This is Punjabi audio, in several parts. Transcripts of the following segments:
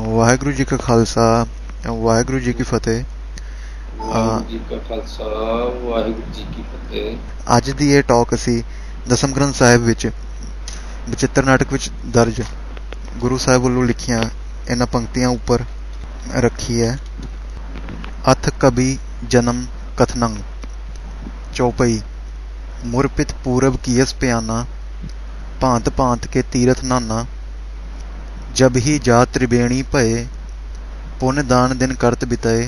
ਵਾਹਿਗੁਰੂ ਜੀ ਕਾ ਖਾਲਸਾ ਵਾਹਿਗੁਰੂ ਜੀ ਕੀ ਫਤਿਹ। ਵਾਹਿਗੁਰੂ ਜੀ ਕਾ ਖਾਲਸਾ ਵਾਹਿਗੁਰੂ ਜੀ ਕੀ ਫਤਿਹ। ਅੱਜ ਦੀ ਇਹ ਟਾਕ ਅਸੀਂ ਦਸਮ ਗ੍ਰੰਥ ਸਾਹਿਬ ਵਿੱਚ ਬਚਿੱਤਰ ਨਾਟਕ ਵਿੱਚ ਦਰਜ ਗੁਰੂ ਸਾਹਿਬ ਵੱਲੋਂ ਲਿਖੀਆਂ ਇਹਨਾਂ ਪੰਕਤੀਆਂ ਉੱਪਰ ਰੱਖੀ ਹੈ। ਅਥ ਕਬੀ ਜਨਮ ਕਥਨੰ ਚੌਪਈ ਮੁਰਪਿਤ ਪੂਰਬ ਕੀਸ ਪਿਆਨਾ ਭਾਂਤ ਭਾਂਤ ਕੇ ਤੀਰਥ ਨਾਨਾ जब ही जा त्रिवेणी भय पुन दान दिन करत बिताए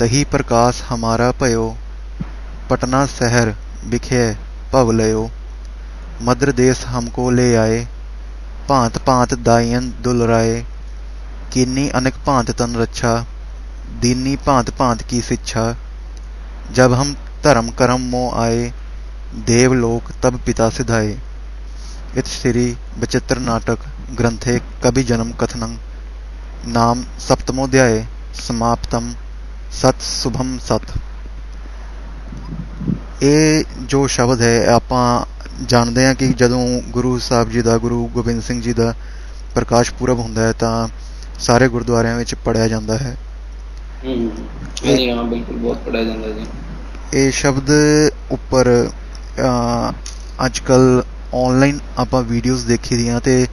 दही प्रकाश हमारा भयो पटना शहर बिखे भव लयो। मद्र देश हमको ले आए भांत भांत दायन दुलराए। किन्नी अनक भांत तन रक्षा दीनी भांत भांत की शिक्षा। जब हम धर्म कर्म मोह आए देवलोक तब पिता सिधाए। इत श्री बचित्र नाटक ग्रंथे कवि जन्म कथनं नाम सप्तमोध्याय समाप्तम ਸਤ ਸੁਭਮ ਸਤ ਇਹ ਜੋ ਸ਼ਬਦ ਹੈ ਆਪਾਂ ਜਾਣਦੇ ਹਾਂ ਕਿ ਜਦੋਂ ਗੁਰੂ ਸਾਹਿਬ ਜੀ ਦਾ ਗੁਰੂ ਗੋਬਿੰਦ ਸਿੰਘ ਜੀ ਦਾ ਪ੍ਰਕਾਸ਼ ਪੁਰਬ ਹੁੰਦਾ ਹੈ ਤਾਂ ਸਾਰੇ ਗੁਰਦੁਆਰਿਆਂ ਵਿੱਚ ਪੜਿਆ ਜਾਂਦਾ ਹੈ ਹੂੰ ਹਾਂਜੀ ਹਾਂ ਬਿਲਕੁਲ ਬਹੁਤ ਪੜਿਆ ਜਾਂਦਾ ਜੀ ਇਹ ਸ਼ਬਦ ਉੱਪਰ ਅੱਜ ਕੱਲ ਆਨਲਾਈਨ ਆਪਾਂ ਵੀਡੀਓਜ਼ ਦੇਖੀ ਦੀਆਂ ਤੇ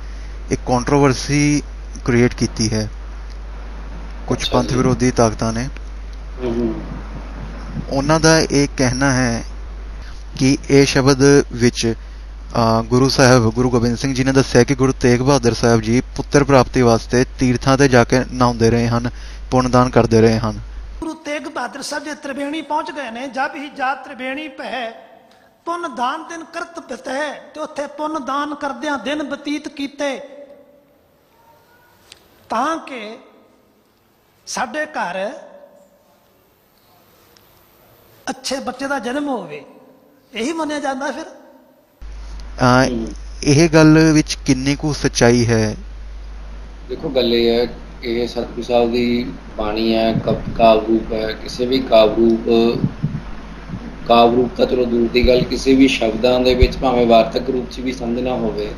ਇੱਕ ਕੰਟਰੋਵਰਸੀ ਕ੍ਰੀਏਟ ਕੀਤੀ ਹੈ। ਕੁਝ ਪੰਥ। ਵਿਰੋਧੀ ਤਾਕਤਾਂ ਨੇ। ਉਹਨਾਂ ਦਾ ਇਹ ਕਹਿਣਾ ਹੈ ਕਿ ਇਹ ਸ਼ਬਦ ਵਿੱਚ ਗੁਰੂ ਸਾਹਿਬ ਗੁਰੂ ਗੋਬਿੰਦ ਸਿੰਘ ਜੀ ਨੇ ਦੱਸਿਆ ਕਿ ਗੁਰੂ ਤੇਗ ਬਹਾਦਰ ਸਾਹਿਬ ਜੀ ਪੁੱਤਰ ਪ੍ਰਾਪਤੀ ਵਾਸਤੇ ਤੀਰਥਾਂ ਤੇ ਜਾ ਕੇ ਨਹਾਉਂਦੇ ਰਹੇ ਹਨ ਪੁੰਨਦਾਨ ਕਰਦੇ ਰਹੇ ਹਨ। ਗੁਰੂ ਤੇਗ ਬਹਾਦਰ ਸਾਹਿਬ ਜੇ ਤ੍ਰਿਵੇਣੀ ਪਹੁੰਚ ਗਏ ਨੇ ਜਦ ਹੀ ਜਾ ਤ੍ਰਿਵੇਣੀ ਪਹਿ ਪੁੰਨ ਦਾਨ ਦਿਨ ਕਰਤ ਬਿਤੈ ਤੇ ਉੱਥੇ ਪੁੰਨ ਦਾਨ ਕਰਦਿਆਂ ਦਿਨ ਬਤੀਤ ਕੀਤੇ। ਤਾਂ ਕਿ ਸਾਡੇ ਘਰ ਅੱਛੇ ਬੱਚੇ ਦਾ ਜਨਮ ਹੋਵੇ। ਇਹੀ ਮੰਨਿਆ ਜਾਂਦਾ ਫਿਰ। ਅ, ਇਹ ਗੱਲ ਵਿੱਚ ਕਿੰਨੀ ਕੁ ਸੱਚਾਈ ਹੈ? ਦੇਖੋ ਗੱਲ ਇਹ ਹੈ ਇਹ ਸਤਿਗੁਰੂ ਸਾਹਿਬ ਦੀ ਬਾਣੀ ਹੈ ਕਾਵ ਰੂਪ ਹੈ। ਕਿਸੇ ਵੀ ਕਾਵ ਰੂਪ ਕਾਵ ਰੂਪ ਤਾਂ ਚਲੋ ਦੂਰ ਦੀ ਗੱਲ ਕਿਸੇ ਵੀ ਸ਼ਬਦਾਂ ਦੇ ਵਿੱਚ ਭਾਵੇਂ ਵਾਰਤਕ ਰੂਪ 'ਚ ਵੀ ਸਮਝਣਾ ਹੋਵੇ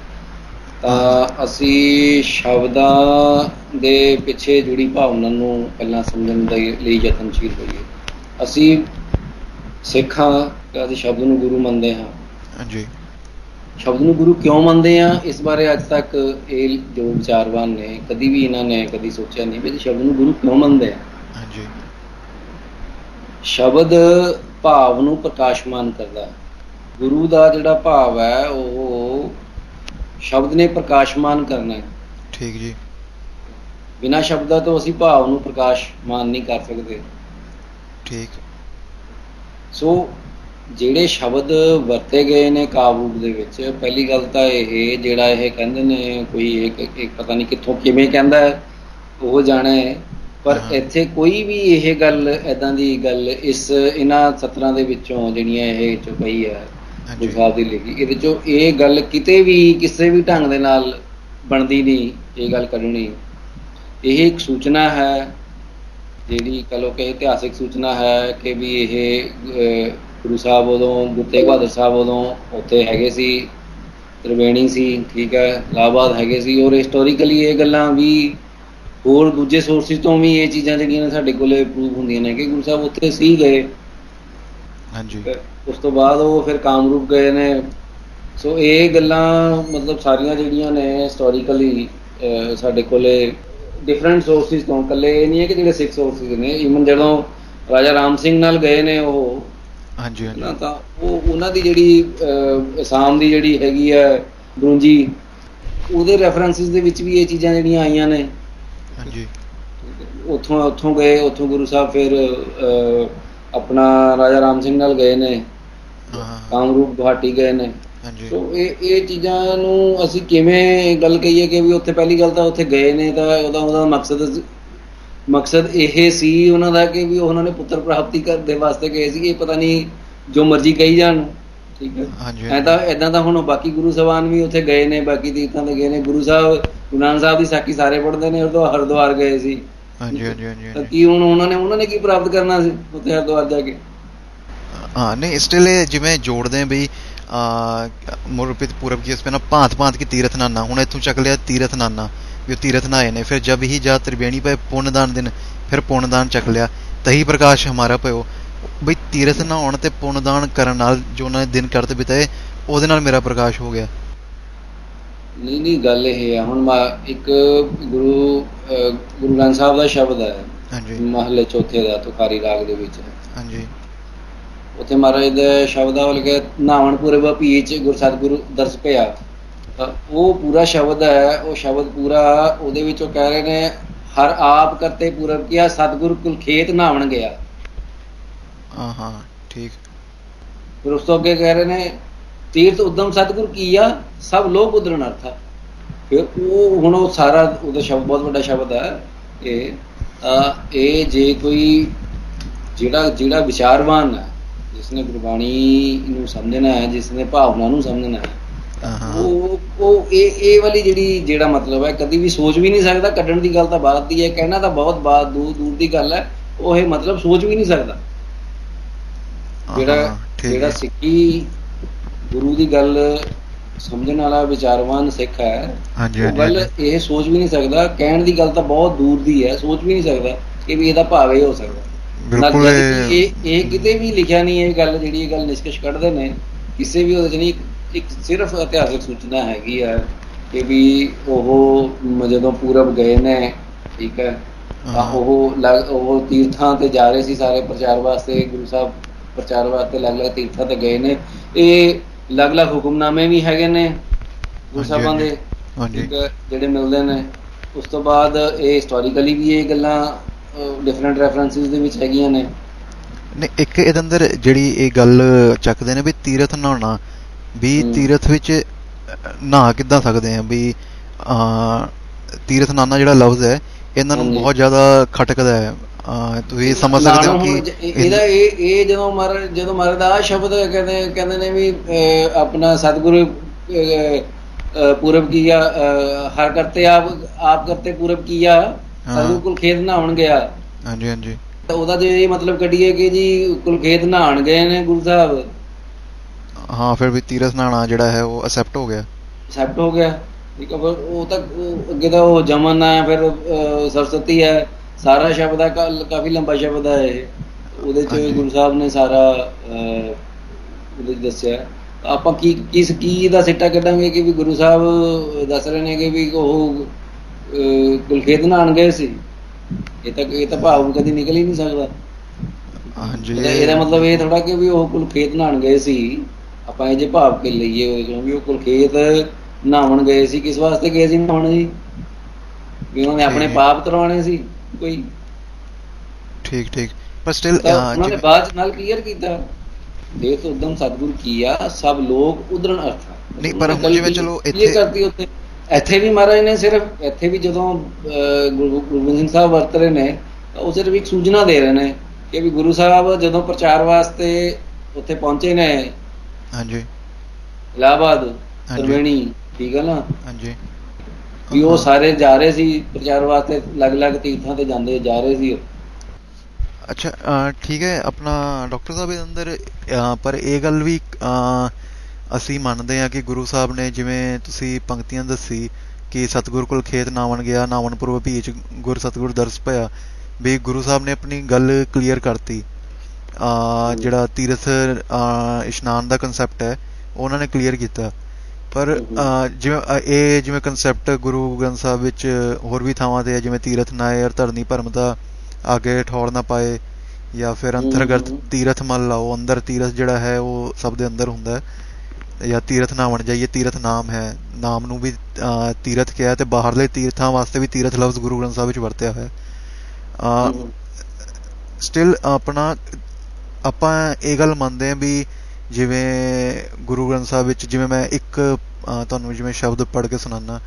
ਤਾਂ ਅਸੀਂ ਸ਼ਬਦਾਂ ਦੇ ਪਿੱਛੇ ਜੁੜੀ ਭਾਵਨਾ ਨੂੰ ਪਹਿਲਾਂ ਸਮਝਣ ਦੇ ਲਈ ਯਤਨਸ਼ੀਲ ਹੋਈਏ। ਅਸੀਂ ਸਿੱਖਾਂ ਅਸੀਂ ਸ਼ਬਦ ਨੂੰ ਗੁਰੂ ਮੰਨਦੇ ਹਾਂ। ਹਾਂਜੀ ਸ਼ਬਦ ਨੂੰ ਗੁਰੂ ਕਿਉਂ ਮੰਨਦੇ ਆ ਇਸ ਬਾਰੇ ਅੱਜ ਤੱਕ ਇਹ ਜੋ ਵਿਚਾਰਵਾਨ ਨੇ ਕਦੀ ਵੀ ਇਹਨਾਂ ਨੇ ਕਦੀ ਸੋਚਿਆ ਨਹੀਂ ਵੀ ਸ਼ਬਦ ਨੂੰ ਗੁਰੂ ਕਿਉਂ ਮੰਨਦੇ ਆ। ਹਾਂਜੀ। ਸ਼ਬਦ ਭਾਵ ਨੂੰ ਪ੍ਰਕਾਸ਼ਮਾਨ ਕਰਦਾ। ਗੁਰੂ ਦਾ ਜਿਹੜਾ ਭਾਵ ਹੈ ਉਹ ਸ਼ਬਦ ਨੇ ਪ੍ਰਕਾਸ਼ਮਾਨ ਕਰਨਾ ਹੈ। ਠੀਕ ਜੀ। ਬਿਨਾਂ ਸ਼ਬਦਾਂ ਤੋਂ ਅਸੀਂ ਭਾਵ ਨੂੰ ਪ੍ਰਕਾਸ਼ਮਾਨ ਨਹੀਂ ਕਰ ਸਕਦੇ। ਠੀਕ। ਸੋ ਜਿਹੜੇ ਸ਼ਬਦ ਵਰਤੇ ਗਏ ਨੇ ਰੂਪ ਦੇ ਵਿੱਚ ਪਹਿਲੀ ਗੱਲ ਤਾਂ ਇਹ ਜਿਹੜਾ ਇਹ ਕਹਿੰਦੇ ਨੇ ਕੋਈ ਇੱਕ ਇੱਕ ਪਤਾ ਨਹੀਂ ਕਿੱਥੋਂ ਕਿਵੇਂ ਕਹਿੰਦਾ ਹੈ ਉਹ ਜਾਣੇ ਪਰ। ਇੱਥੇ ਕੋਈ ਵੀ ਇਹ ਗੱਲ ਐਦਾਂ ਦੀ ਗੱਲ ਇਸ ਇਹਨਾਂ ਸਤਰਾਂ ਦੇ ਵਿੱਚੋਂ ਜਿਹੜੀਆਂ ਇਹ ਚੋਂ ਪਈ ਹੈ ਹਾਂਜੀ। ਗੁਰੂ ਸਾਹਿਬ ਦੀ ਲਿਖੀ। ਇਹਦੇ ਚੋਂ ਇਹ ਗੱਲ ਕਿਤੇ ਵੀ, ਕਿਸੇ ਵੀ ਢੰਗ ਦੇ ਨਾਲ ਬਣਦੀ ਨਹੀਂ, ਇਹ ਗੱਲ ਕੱਢਣੀ ਇਹ ਇੱਕ ਸੂਚਨਾ ਹੈ, ਜਿਹੜੀ ਕਹੋ ਕਿ ਇਤਿਹਾਸਿਕ ਸੂਚਨਾ ਹੈ ਕਿ ਵੀ ਇਹ ਗੁਰੂ ਸਾਹਿਬ ਉਦੋਂ, ਗੁਰੂ ਤੇਗ ਬਹਾਦਰ ਸਾਹਿਬ ਉਦੋਂ ਉੱਥੇ ਹੈਗੇ ਸੀ, ਤ੍ਰਿਵੇਣੀ ਸੀ, ਠੀਕ ਹੈ, ਇਲਾਹਾਬਾਦ ਹੈਗੇ ਸੀ। ਔਰ ਹਿਸਟੋਰੀਕਲੀ ਇਹ ਗੱਲਾਂ ਵੀ ਹੋਰ ਦੂਜੇ ਸੋਰਸਿਸ ਤੋਂ ਵੀ ਇਹ ਚੀਜ਼ਾਂ ਜਿਹੜੀਆਂ ਨੇ ਸਾਡੇ ਕੋਲੇ ਪ੍ਰੂਵ ਹੁੰਦੀਆਂ ਨੇ ਕਿ ਗੁਰੂ ਸਾਹਿਬ ਉੱਥੇ ਸੀ ਗਏ। ਹਾਂਜੀ। ਉਸ ਤੋਂ ਬਾਅਦ ਉਹ ਫਿਰ ਕਾਮਰੂਪ ਗਏ ਨੇ। ਸੋ ਇਹ ਗੱਲਾਂ ਮਤਲਬ ਸਾਰੀਆਂ ਜਿਹੜੀਆਂ ਨੇ ਹਿਸਟੋਰੀਕਲੀ ਸਾਡੇ ਕੋਲੇ ਡਿਫਰੈਂਟ ਸੋਰਸਿਸ ਤੋਂ ਇਕੱਲੇ ਇਹ ਨਹੀਂ ਹੈ ਕਿ ਜਿਹੜੇ ਸਿੱਖ ਸੋਰਸਿਸ ਨੇ। ਇਵਨ ਜਦੋਂ ਰਾਜਾ ਰਾਮ ਸਿੰਘ ਨਾਲ ਗਏ ਨੇ ਉਹ ਹਾਂਜੀ ਹਾਂਜੀ। ਤਾਂ ਉਹ ਉਹਨਾਂ ਦੀ ਜਿਹੜੀ ਅਸਾਮ ਦੀ ਜਿਹੜੀ ਹੈਗੀ ਹੈ ਬਰੂੰਜੀ ਉਹਦੇ ਰੈਫਰੈਂਸਿਸ ਦੇ ਵਿੱਚ ਵੀ ਇਹ ਚੀਜ਼ਾਂ ਜਿਹੜੀਆਂ ਆਈਆਂ ਨੇ। ਹਾਂਜੀ। ਉੱਥੋਂ ਉੱਥੋਂ ਗਏ ਉੱਥੋਂ ਗੁਰੂ ਸਾਹਿਬ ਫਿਰ ਆਪਣਾ ਰਾਜਾ ਰਾਮ ਸਿੰਘ ਨਾਲ ਗਏ ਨੇ ਕਾਮਰੂਪ ਗੁਹਾਟੀ ਗਏ ਨੇ। ਹਾਂਜੀ। ਸੋ ਇਹ ਇਹ ਚੀਜ਼ਾਂ ਨੂੰ ਅਸੀਂ ਕਿਵੇਂ ਗੱਲ ਕਹੀਏ ਕਿ ਵੀ ਉੱਥੇ ਪਹਿਲੀ ਗੱਲ ਤਾਂ ਉੱਥੇ ਗਏ ਨੇ ਤਾਂ ਉਹਦਾ ਉਹਦਾ ਮਕਸਦ ਮਕਸਦ ਇਹ ਸੀ ਉਹਨਾਂ ਦਾ ਕਿ ਵੀ ਉਹਨਾਂ ਨੇ ਪੁੱਤਰ ਪ੍ਰਾਪਤੀ ਕਰਨ ਦੇ ਵਾਸਤੇ ਗਏ ਸੀ ਇਹ ਪਤਾ ਨਹੀਂ ਜੋ ਮਰਜ਼ੀ ਕਹੀ ਜਾਣ ਠੀਕ ਹੈ। ਹਾਂਜੀ ਐ ਤਾਂ ਐਦਾਂ ਤਾਂ ਹੁਣ ਬਾਕੀ ਗੁਰੂ ਸਾਹਿਬਾਨ ਵੀ ਉੱਥੇ ਗਏ ਨੇ ਬਾਕੀ ਤੀਰਥਾਂ ਤੇ ਗਏ ਨੇ। ਗੁਰੂ ਸਾਹਿਬ ਗੁਰੂ ਨਾਨਕ ਸਾਹਿਬ ਦੀ ਸਾਖੀ ਸਾਰੇ ਪੜ੍ਹਦੇ ਨੇ ਉਦੋਂ ਹਰਿਦੁਆਰ ਗਏ ਸੀ। ਹਾਂਜੀ ਹਾਂਜੀ ਹਾਂਜੀ ਤਾਂ ਹਾਂਜੀ ਕੀ ਹੁਣ ਉਹਨਾਂ ਨੇ ਉਹਨਾਂ ਨੇ ਕੀ ਪ੍ਰਾਪਤ ਕਰਨਾ ਸੀ ਉੱਥੇ ਹਰਿਦੁਆਰ ਜਾ ਕੇ? ਹਾਂ ਨਹੀਂ ਸਟਿਲ ਜਿਵੇਂ ਜੋੜਦੇ ਆ ਬਈ ਆ ਮੁਰਪਿਤ ਪੂਰਬ ਕੀ ਇਸ ਨਾ ਭਾਂਤ ਭਾਂਤ ਕੀ ਤੀਰਥ ਨਾਨਾ ਹੁਣ ਇੱਥੋਂ ਚੱਕ ਲਿਆ ਤੀਰਥ ਨਾਨਾ ਵੀ ਉਹ ਤੀਰਥ ਨਹਾਏ ਨੇ ਫਿਰ ਜਬ ਹੀ ਜਾ ਤ੍ਰਿਵੇਣੀ ਪਏ ਪੁੰਨਦਾਨ ਦਿਨ ਫਿਰ ਪੁੰਨਦਾਨ ਚੱਕ ਲਿਆ ਤਹੀ ਪ੍ਰਕਾਸ਼ ਹਮਾਰਾ ਭਇਓ ਬਈ ਤੀਰਥ ਨਹਾਉਣ ਤੇ ਪੁੰਨਦਾਨ ਕਰਨ ਨਾਲ ਜੋ ਉਹਨਾਂ ਨੇ ਦਿਨ ਕਰਤ ਬਿਤਾਏ ਉਹਦੇ ਨਾਲ ਮੇਰਾ ਪ੍ਰਕਾਸ਼ ਹੋ ਗਿਆ। ਨਹੀਂ ਨਹੀਂ ਗੱਲ ਇਹ ਆ। ਹੁਣ ਮਾ- ਇੱਕ ਗੁਰੂ ਗੁਰੂ ਗ੍ਰੰਥ ਸਾਹਿਬ ਦਾ ਸ਼ਬਦ ਹੈ। ਹਾਂਜੀ। ਮਹੱਲੇ ਚੌਥੇ ਦਾ ਤੁਖਾਰੀ ਰਾਗ ਦੇ ਵਿੱਚ। ਹਾਂਜੀ। ਉੱਥੇ ਮਹਾਰਾਜ ਦਾ ਸ਼ਬਦਾਵਲ ਕੇ ਨਾਵਣ ਪੂਰਬ ਭੀਚ ਗੁਰ ਸਤਿਗੁਰੂ ਦਰਸ ਪਿਆ। ਉਹ ਪੂਰਾ ਸ਼ਬਦ ਹੈ ਉਹ ਸ਼ਬਦ ਪੂਰਾ ਉਹਦੇ ਵਿੱਚ ਉਹ ਕਹਿ ਰਹੇ ਨੇ ਹਰ ਆਪ ਕਰਤੇ ਪੂਰਬ ਕੀਆ ਸਤਿਗੁਰ ਕੁਲ ਖੇਤ ਨਾਵਣ ਗਿਆ। ਹਾਂ ਹਾਂ ਠੀਕ। ਫਿਰ ਉਸ ਤੋਂ ਅੱਗੇ ਕਹਿ ਰਹੇ ਨੇ ਤੀਰਥ ਉਦਮ ਸਤਿਗੁਰ ਕੀਆ ਸਭ ਲੋਕ ਉਦਰਨ ਅਰਥਾ ਫਿਰ ਉਹ ਹੁਣ ਉਹ ਸਾਰਾ ਉਹਦਾ ਸ਼ਬਦ ਬਹੁਤ ਵੱਡਾ ਸ਼ਬਦ ਹੈ ਇਹ ਇਹ ਜੇ ਕੋਈ ਜਿਹੜਾ ਜਿਹੜਾ ਵਿਚਾਰਵਾਨ ਹੈ ਜਿਸਨੇ ਗੁਰਬਾਣੀ ਨੂੰ ਸਮਝਣਾ ਹੈ ਜਿਸਨੇ ਭਾਵਨਾ ਨੂੰ ਸਮਝਣਾ ਹੈ ਉਹ ਉਹ ਇਹ ਇਹ ਵਾਲੀ ਜਿਹੜੀ ਜਿਹੜਾ ਮਤਲਬ ਹੈ ਕਦੀ ਵੀ ਸੋਚ ਵੀ ਨਹੀਂ ਸਕਦਾ ਕੱਢਣ ਦੀ ਗੱਲ ਤਾਂ ਬਾਤ ਦੀ ਹੈ ਕਹਿਣਾ ਤਾਂ ਬਹੁਤ ਬਾਤ ਦੂਰ ਦੂਰ ਦੀ ਗੱਲ ਹੈ ਉਹ ਇਹ ਮਤਲਬ ਸੋਚ ਵੀ ਨਹੀਂ ਸਕਦਾ। ਜਿਹੜਾ ਜਿਹੜਾ। ਸਿੱਖੀ ਗੁਰੂ ਦੀ ਗੱਲ ਸਮਝਣ ਵਾਲਾ ਵਿਚਾਰਵਾਨ ਸਿੱਖ ਹੈ। ਹਾਂਜੀ ਗੱਲ। ਇਹ ਸੋਚ ਵੀ ਨਹੀਂ ਸਕਦਾ। ਕਹਿਣ ਦੀ ਗੱਲ ਤਾਂ ਬਹੁਤ ਦੂਰ ਦੀ ਹੈ। ਸੋਚ ਵੀ ਨਹੀਂ ਸਕਦਾ ਕਿ ਵੀ ਇਹਦਾ ਭਾਵ ਇਹ ਹੋ ਸਕਦਾ। ਬਿਲਕੁਲ ਇਹ ਕਿਤੇ ਵੀ ਲਿਖਿਆ ਨਹੀਂ ਇਹ ਗੱਲ ਜਿਹੜੀ ਇਹ ਗੱਲ ਨਿਸ਼ਕਸ਼ ਕੱਢਦੇ ਨੇ ਕਿਸੇ ਵੀ ਉਹਦੇ ਚ ਨਹੀਂ। ਇੱਕ ਸਿਰਫ ਇਤਿਹਾਸਕ ਸੂਚਨਾ ਹੈਗੀ ਆ ਕਿ ਵੀ ਉਹ ਜਦੋਂ ਪੂਰਬ ਗਏ ਨੇ ਠੀਕ ਹੈ ਤਾਂ ਹਾਂ। ਉਹ ਉਹ ਤੀਰਥਾਂ ਤੇ ਜਾ ਰਹੇ ਸੀ ਸਾਰੇ ਪ੍ਰਚਾਰ ਵਾਸਤੇ ਗੁਰੂ ਸਾਹਿਬ ਪ੍ਰਚਾਰ ਵਾਸਤੇ ਅਲੱਗ-ਅਲੱਗ ਤੀਰਥਾਂ ਤੇ ਗਏ ਨੇ। ਇਹ ਅਲੱਗ-ਅਲੱਗ ਹੁਕਮਨਾਮੇ ਵੀ ਹੈਗੇ ਨੇ ਗੁਰੂ ਸਾਹਿਬਾਂ ਦੇ ਜਿਹੜੇ ਮਿਲਦੇ ਨੇ। ਉਸ ਤੋਂ ਬਾਅਦ ਇਹ ਹਿਸਟੋਰੀਕਲੀ ਵੀ ਇਹ ਗੱਲਾਂ ਡਿਫਰੈਂਟ ਰੈਫਰੈਂਸਿਸ ਦੇ ਵਿੱਚ ਹੈਗੀਆਂ ਨੇ। ਨਹੀਂ ਇੱਕ ਇਹਦੇ ਅੰਦਰ ਜਿਹੜੀ ਇਹ ਗੱਲ ਚੱਕਦੇ ਨੇ ਵੀ ਤੀਰਥ ਨਹਾਉਣਾ ਵੀ। ਤੀਰਥ ਵਿੱਚ ਨਹਾ ਕਿੱਦਾਂ ਸਕਦੇ ਆ? ਵੀ ਆ ਤੀਰਥ ਨਾਨਾ ਜਿਹੜਾ ਲਫ਼ਜ਼ ਹੈ ਇਹਨਾਂ ਨੂੰ। ਬਹੁਤ ਜ਼ਿਆਦਾ ਖਟਕਦਾ ਹੈ। ਤੁਸੀਂ ਇਹ ਸਮਝ ਸਕਦੇ ਹੋ ਕਿ ਹੁਣ ਇਹਦਾ ਇਹ ਇਹ ਜਦੋਂ ਮਰ ਜਦੋਂ ਮਰਦਾ ਆਹ ਸ਼ਬਦ ਕਹਿੰਦੇ ਕਹਿੰਦੇ ਨੇ ਵੀ ਆਪਣਾ ਸਤਿਗੁਰੂ ਪੂਰਬ ਕੀਆ ਹਰ ਕਰਤੇ ਆਪ ਆਪ ਕਰਤੇ ਪੂਰਬ ਕੀਆ। ਸਤਿਗੁਰੂ ਕੁਲ ਖੇਤ ਨਹਾਉਣ ਗਿਆ। ਹਾਂਜੀ ਹਾਂਜੀ। ਤਾਂ ਉਹਦਾ ਜੇ ਇਹ ਮਤਲਬ ਕੱਢੀਏ ਕਿ ਜੀ ਕੁਲ ਖੇਤ ਨਹਾਉਣ ਗਏ ਨੇ ਗੁਰੂ ਸਾਹਿਬ। ਹਾਂ ਫਿਰ ਵੀ ਤੀਰਥ ਨਹਾਉਣਾ ਜਿਹੜਾ ਹੈ ਉਹ ਅਸੈਪਟ ਹੋ ਗਿਆ। ਐਕਸੈਪਟ ਹੋ ਗਿਆ। ਠੀਕ ਹੈ ਉਹ ਤਾਂ ਅੱਗੇ ਤਾਂ ਉਹ ਜਮਨ ਹੈ ਫਿਰ ਅਹ, ਸਰਸਵਤੀ ਹੈ। ਸਾਰਾ ਸ਼ਬਦ ਕਾ- ਕਾਫੀ ਲੰਬਾ ਸ਼ਬਦ ਹੈ ਇਹ। ਉਹਦੇ ਚ। ਗੁਰੂ ਸਾਹਿਬ ਨੇ ਸਾਰਾ ਉਹਦੇ ਦੱਸਿਆ। ਆਪਾਂ ਕੀ ਕਿਸ ਕੀ ਦਾ ਸਿੱਟਾ ਕੱਢਾਂਗੇ ਕਿ ਵੀ ਗੁਰੂ ਸਾਹਿਬ ਦੱਸ ਰਹੇ ਨੇ ਕਿ ਵੀ ਉਹ ਗੁਲਖੇਤ ਨਹਾਣ ਗਏ ਸੀ। ਇਹ ਤਾਂ ਇਹ ਤਾਂ ਭਾਵ ਕਦੀ ਨਿਕਲ ਹੀ ਨਹੀਂ ਸਕਦਾ। ਹਾਂਜੀ। ਇਹਦਾ ਮਤਲਬ ਇਹ ਥੋੜਾ ਕਿ ਵੀ ਉਹ ਕੁਲਖੇਤ ਨਹਾਣ ਗਏ ਸੀ। ਆਪਾਂ ਇਹ ਜੇ ਭਾਵ ਕੇ ਲਈਏ ਚੋਂ ਵੀ ਉਹ ਕੁਲਖੇਤ ਨਹਾਉਣ ਗਏ ਸੀ। ਕਿਸ ਵਾਸਤੇ ਗਏ ਸੀ ਨਹਾਉਣ ਜੀ? ਵੀ ਉਹਨਾਂ ਨੇ ਆਪਣੇ। ਪਾਪ ਕਰਵਾਉਣੇ ਸੀ। ਕੋਈ ਠੀਕ ਠੀਕ। ਪਰ ਸਟਿਲ ਉਹਨਾਂ ਨੇ ਬਾਅਦ ਨਾਲ ਕਲੀਅਰ ਕੀਤਾ ਦੇਖ ਉਦਮ ਸਤਿਗੁਰ ਕੀਆ ਸਭ ਲੋਕ ਉਦਰਨ ਅਰਥਾ ਨਹੀਂ, ਪਰ ਹੁਣ ਜਿਵੇਂ ਚਲੋ ਇਹ ਇੱਥੇ- ਕਰਤੀ ਉੱਤੇ ਇੱਥੇ ਵੀ ਮਹਾਰਾਜ ਨੇ ਸਿਰਫ ਇੱਥੇ ਵੀ ਜਦੋਂ ਗੁਰੂ ਗੋਬਿੰਦ ਸਿੰਘ ਸਾਹਿਬ ਵਰਤ ਰਹੇ ਨੇ ਉਹ ਸਿਰਫ ਇੱਕ ਸੂਚਨਾ ਦੇ ਰਹੇ ਨੇ ਕਿ ਵੀ ਗੁਰੂ ਸਾਹਿਬ ਜਦੋਂ ਪ੍ਰਚਾਰ ਵਾਸਤੇ ਉੱਥੇ ਪਹੁੰਚੇ ਨੇ ਹਾਂਜੀ। ਇਲਾਹਾਬਾਦ। ਤਰਵੇਣੀ ਠੀਕ ਹੈ ਨਾ ਹਾਂਜੀ। ਵੀ ਉਹ ਸਾਰੇ ਜਾ ਰਹੇ ਸੀ ਪ੍ਰਚਾਰ ਵਾਸਤੇ, ਅਲੱਗ-ਅਲੱਗ ਤੀਰਥਾਂ ਤੇ ਜਾਂਦੇ ਜਾ ਰਹੇ ਸੀ ਅੱਛਾ ਠੀਕ ਹੈ, ਆਪਣਾ ਡਾਕਟਰ ਸਾਹਿਬ ਦੇ ਅੰਦਰ ਪਰ ਇਹ ਗੱਲ ਵੀ ਅਸੀਂ ਮੰਨਦੇ ਹਾਂ ਕਿ ਗੁਰੂ ਸਾਹਿਬ ਨੇ ਜਿਵੇਂ ਤੁਸੀਂ ਪੰਕਤੀਆਂ ਦੱਸੀ ਕਿ ਸਤਿਗੁਰ ਕੋਲ ਖੇਤ ਨਾਵਣ ਗਿਆ, ਨਾਵਣ ਭੀਚ ਗੁਰ ਸਤਿਗੁਰ ਦਰਸ ਪਿਆ, ਵੀ ਗੁਰੂ ਸਾਹਿਬ ਨੇ ਆਪਣੀ ਗੱਲ ਕਲੀਅਰ ਕਰਤੀ। ਅਹ ਜਿਹੜਾ ਤੀਰਥ ਇਸ਼ਨਾਨ ਦਾ ਕਨਸੈਪਟ ਹੈ, ਉਹਨਾਂ ਨੇ ਕਲੀਅਰ ਕੀਤਾ। ਪਰ ਜਿਵੇਂ ਇਹ ਜਿਵੇਂ ਕਨਸੈਪਟ ਗੁਰੂ ਗ੍ਰੰਥ ਸਾਹਿਬ ਵਿੱਚ ਹੋਰ ਵੀ ਥਾਵਾਂ ਤੇ ਹੈ ਜਿਵੇਂ ਤੀਰਥ ਨਾਏ ਅਰ ਧਰਨੀ ਭਰਮ ਦਾ ਆਗੇ ਠੌਰ ਨਾ ਪਾਏ ਜਾਂ ਫਿਰ ਅੰਤਰਗਤ। ਤੀਰਥ ਮਲ ਲਾਓ ਅੰਦਰ ਤੀਰਥ ਜਿਹੜਾ ਹੈ ਉਹ ਸਭ ਦੇ ਅੰਦਰ ਹੁੰਦਾ ਹੈ। ਜਾਂ ਤੀਰਥ ਨਾਵਣ ਜਾਈਏ ਤੀਰਥ ਨਾਮ ਹੈ। ਨਾਮ ਨੂੰ ਵੀ ਤੀਰਥ ਕਿਹਾ ਤੇ ਬਾਹਰਲੇ ਤੀਰਥਾਂ ਵਾਸਤੇ ਵੀ ਤੀਰਥ ਲਫ਼ਜ਼ ਗੁਰੂ ਗ੍ਰੰਥ ਸਾਹਿਬ ਵਿੱਚ ਵਰਤਿਆ ਹੋਇਆ ਹੈ। ਸਟਿਲ ਆਪਣਾ ਆਪਾਂ ਇਹ ਗੱਲ ਮੰਨਦੇ ਹਾਂ ਵੀ ਜਿਵੇਂ ਗੁਰੂ ਗ੍ਰੰਥ ਸਾਹਿਬ ਵਿੱਚ ਜਿਵੇਂ ਮੈਂ ਇੱਕ ਤੁਹਾਨੂੰ ਜਿਵੇਂ ਸ਼ਬਦ ਪੜ੍ਹ ਕੇ ਸੁਣਾਉਣਾ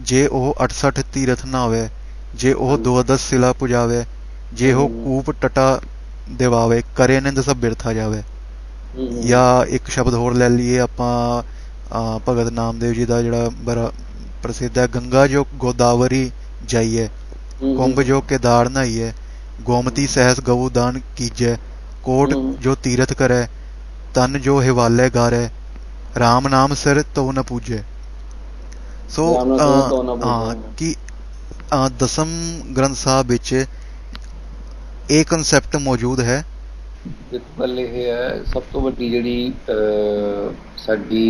ਜੇ ਉਹ 68 ਤੀਰਥ ਨਾਵੇ ਜੇ ਉਹ ਦੋ ਦਸ ਸਿਲਾ ਪੁਜਾਵੇ ਜੇ ਉਹ। ਕੂਪ ਟਟਾ ਦਿਵਾਵੇ ਕਰੇ ਨਿੰਦ ਸਭ ਬਿਰਥਾ ਜਾਵੇ ਜਾਂ ਇੱਕ ਸ਼ਬਦ ਹੋਰ ਲੈ ਲਈਏ ਆਪਾਂ ਭਗਤ ਨਾਮਦੇਵ ਜੀ ਦਾ ਜਿਹੜਾ ਬੜਾ ਪ੍ਰਸਿੱਧ ਹੈ ਗੰਗਾ ਜੋ ਗੋਦਾਵਰੀ ਜਾਈਏ ਕੁੰਭ ਜੋ ਕੇਦਾਰ ਨਹਾਈਏ ਗੋਮਤੀ ਸਹਿਸ ਗਊ ਦਾਨ ਕੀਜੈ ਕੋਟ। ਜੋ ਤੀਰਥ ਕਰੈ ਤਨ ਜੋ ਹਿਵਾਲੇ ਗਾਰੈ RAM ਨਾਮ ਸਿਰ ਤੋ ਨ ਪੂਜੈ ਸੋ। ਹਾਂ ਕਿ ਦਸਮ ਗ੍ਰੰਥ ਸਾਹਿਬ ਵਿੱਚ ਇਹ ਕਨਸੈਪਟ ਮੌਜੂਦ ਹੈ ਗੱਲ ਇਹ ਹੈ ਸਭ ਤੋਂ ਵੱਡੀ ਜਿਹੜੀ ਸਾਡੀ